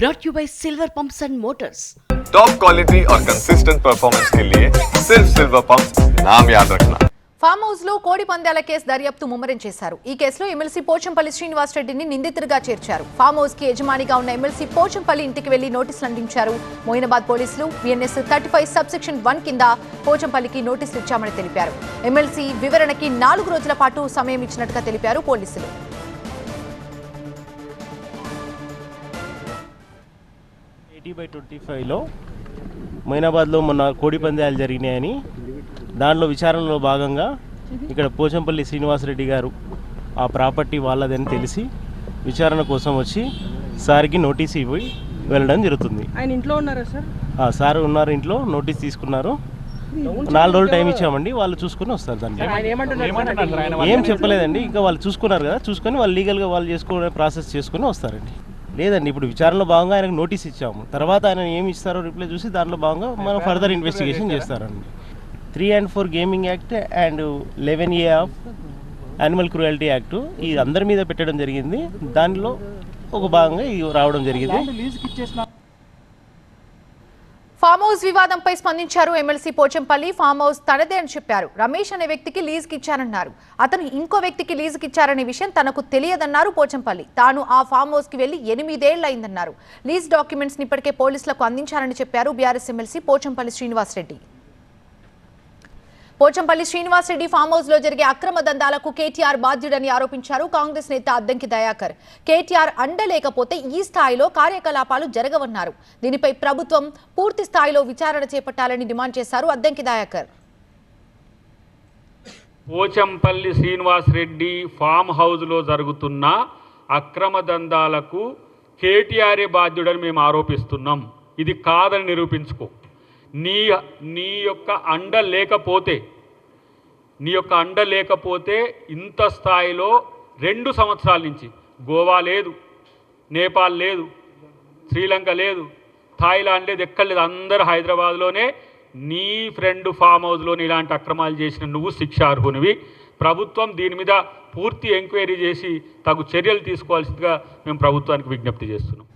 brought you by Silver Pumps and Motors. Top quality और consistent performance के लिए सिर्फ सिल्वर पंप नाम याद रखना ఫామ్ హౌస్ లో కోడి పందాల కేసు దర్యాప్తు ముమ్మరం చేశారు ఈ కేసులో ఎమ్మెల్సీ పోచంపల్లి శ్రీనివాస్ రెడ్డిని నిందితుడిగా చేర్చారు ఫామ్ హౌస్ కి యజమానిగా ఉన్న ఎమ్మెల్సీ పోచంపల్లి ఇంటికి వెళ్లి నోటీసులు అందించారు మోయినాబాద్ పోలీసులు BNS thirty five sub section one కింద పోచంపల్లికి నోటీసులు ఇచ్చామని తెలిపారు ఎమ్మెల్సీ వివరణకి నాలుగు రోజుల పాటు సమయం ఇచ్చినట్టుగా తెలిపారు పోలీసులు ఎయిటీ బై ట్వంటీ ఫైవ్లో మైనాబాద్లో మొన్న కోడి పందాలు జరిగినాయని దాంట్లో విచారణలో భాగంగా ఇక్కడ పోచంపల్లి శ్రీనివాసరెడ్డి గారు ఆ ప్రాపర్టీ వాళ్ళదని తెలిసి విచారణ కోసం వచ్చి సార్కి నోటీస్ ఇవ్వి వెళ్ళడం జరుగుతుంది. ఆయన ఇంట్లో ఉన్నారా సార్? ఆ సార్ ఉన్నారు ఇంట్లో నోటీస్ తీసుకున్నారు. నాలుగు రోజులు టైం ఇచ్చామండి వాళ్ళు చూసుకొని వస్తారు దాన్ని ఏం చెప్పలేదండి ఇంకా వాళ్ళు చూసుకున్నారు కదా చూసుకొని వాళ్ళు లీగల్గా వాళ్ళు చేసుకునే ప్రాసెస్ చేసుకొని వస్తారండి. లేదండి ఇప్పుడు విచారణలో భాగంగా ఆయనకు నోటీస్ ఇచ్చాము. తర్వాత ఆయన ఏమి ఇస్తారో రిప్లై చూసి దాంట్లో భాగంగా మనం ఫర్దర్ ఇన్వెస్టిగేషన్ చేస్తారండి. Three and four gaming act and eleven A of animal cruelty act ఈ అందరి మీద పెట్టడం జరిగింది. దానిలో ఒక భాగంగా ఇది రావడం జరిగింది. ఫామ్ హౌస్ వివాదంపై స్పందించారు ఎమ్మెల్సీ పోచంపల్లి. ఫామ్ హౌస్ తనదే అని చెప్పారు. రమేష్ అనే వ్యక్తికి లీజుకి ఇచ్చారన్నారు. అతను ఇంకో వ్యక్తికి లీజుకి ఇచ్చారనే విషయం తనకు తెలియదన్నారు పోచంపల్లి. తాను ఆ ఫామ్ హౌస్కి వెళ్ళి ఎనిమిదేళ్ళయిందన్నారు. లీజ్ డాక్యుమెంట్స్ ఇప్పటికే పోలీసులకు అందించారని చెప్పారు BRS MLC Pochampalli Srinivasa Reddy Pochampalli Srinivasa Reddy farm హౌస్లో జరిగే అక్రమ దందాలకు కేటీఆర్ బాధ్యుడని ఆరోపించారు కాంగ్రెస్ నేత అద్దంకి దయాకర్. కేటీఆర్ అండ లేకపోతే ఈ స్థాయిలో కార్యకలాపాలు జరగవన్నారు. దీనిపై ప్రభుత్వం పూర్తి స్థాయిలో విచారణ చేపట్టాలని డిమాండ్ చేశారు అద్దంకి దయాకర్. పోచంపల్లి శ్రీనివాస్ రెడ్డి ఫామ్ హౌస్లో జరుగుతున్న అక్రమ దందాలకు కేటీఆర్ఏ బాధ్యుడని మేము ఆరోపిస్తున్నాం. ఇది కాదని నిరూపించుకో. నీ నీ యొక్క అండ లేకపోతే నీ యొక్క అండ లేకపోతే ఇంత స్థాయిలో రెండు సంవత్సరాల నుంచి గోవా లేదు నేపాల్ లేదు శ్రీలంక లేదు థాయిలాండ్ లేదు ఎక్కడ లేదు అందరూ హైదరాబాద్లోనే నీ ఫ్రెండ్ ఫామ్ హౌస్లోనే ఇలాంటి అక్రమాలు చేసిన నువ్వు శిక్షార్హునివి. ప్రభుత్వం దీని మీద పూర్తి ఎంక్వైరీ చేసి తగు చర్యలు తీసుకోవాల్సిందిగా మేము ప్రభుత్వానికి విజ్ఞప్తి చేస్తున్నాం.